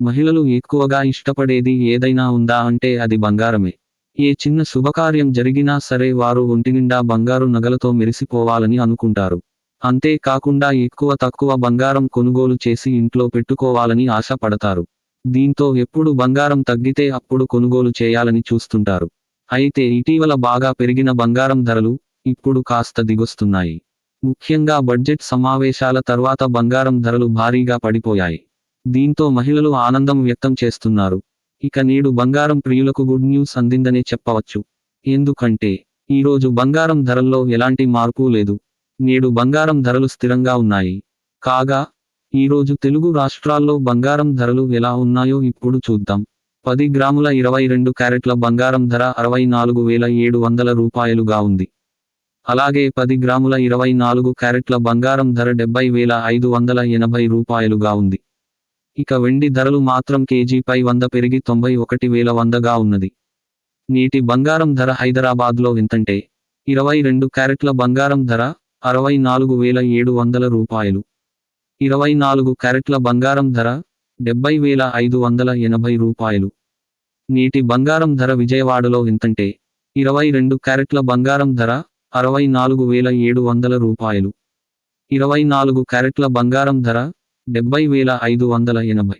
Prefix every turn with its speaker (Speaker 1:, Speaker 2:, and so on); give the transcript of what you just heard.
Speaker 1: మహిళలు ఎక్కువగా ఇష్టపడేది ఏదైనా ఉందా అంటే అది బంగారమే. ఏ చిన్న శుభకార్యం జరిగినా సరే వారు ఒంటినిండా బంగారు నగలతో మెరిసిపోవాలని అనుకుంటారు. అంతేకాకుండా ఎక్కువ తక్కువ బంగారం కొనుగోలు చేసి ఇంట్లో పెట్టుకోవాలని ఆశపడతారు. దీంతో ఎప్పుడు బంగారం తగ్గితే అప్పుడు కొనుగోలు చేయాలని చూస్తుంటారు. అయితే ఇటీవల బాగా పెరిగిన బంగారం ధరలు ఇప్పుడు కాస్త దిగొస్తున్నాయి. ముఖ్యంగా బడ్జెట్ సమావేశాల తర్వాత బంగారం ధరలు భారీగా పడిపోయాయి. దీంతో మహిళలు ఆనందం వ్యక్తం చేస్తున్నారు. ఇక నేడు బంగారం ప్రియులకు గుడ్ న్యూస్ అందిందనే చెప్పవచ్చు. ఎందుకంటే ఈరోజు బంగారం ధరల్లో ఎలాంటి మార్పు లేదు. నేడు బంగారం ధరలు స్థిరంగా ఉన్నాయి. కాగా ఈరోజు తెలుగు రాష్ట్రాల్లో బంగారం ధరలు ఎలా ఉన్నాయో ఇప్పుడు చూద్దాం. పది గ్రాముల ఇరవై రెండు క్యారెట్ల బంగారం ధర అరవై నాలుగు వేల ఏడు వందల రూపాయలుగా ఉంది. అలాగే పది గ్రాముల ఇరవై నాలుగు క్యారెట్ల బంగారం ధర డెబ్బై వేల ఐదు వందల ఎనభై రూపాయలుగా ఉంది. ఇక వెండి ధరలు మాత్రం కేజీపై వంద పెరిగి తొంభై ఒకటి వేల వందగా ఉన్నది. నేటి బంగారం ధర హైదరాబాద్లో ఎంతంటే ఇరవై రెండు క్యారెట్ల బంగారం ధర అరవై నాలుగు వేల ఏడు వందల రూపాయలు. ఇరవై నాలుగు క్యారెట్ల బంగారం ధర డెబ్బై వేల ఐదు వందల ఎనభై రూపాయలు. నేటి బంగారం ధర విజయవాడలో ఎంతంటే ఇరవై రెండు క్యారెట్ల బంగారం ధర అరవై నాలుగు వేల ఏడు వందల రూపాయలు. ఇరవై నాలుగు క్యారెట్ల బంగారం ధర డెబ్బై వేల ఐదు వందల ఎనభై.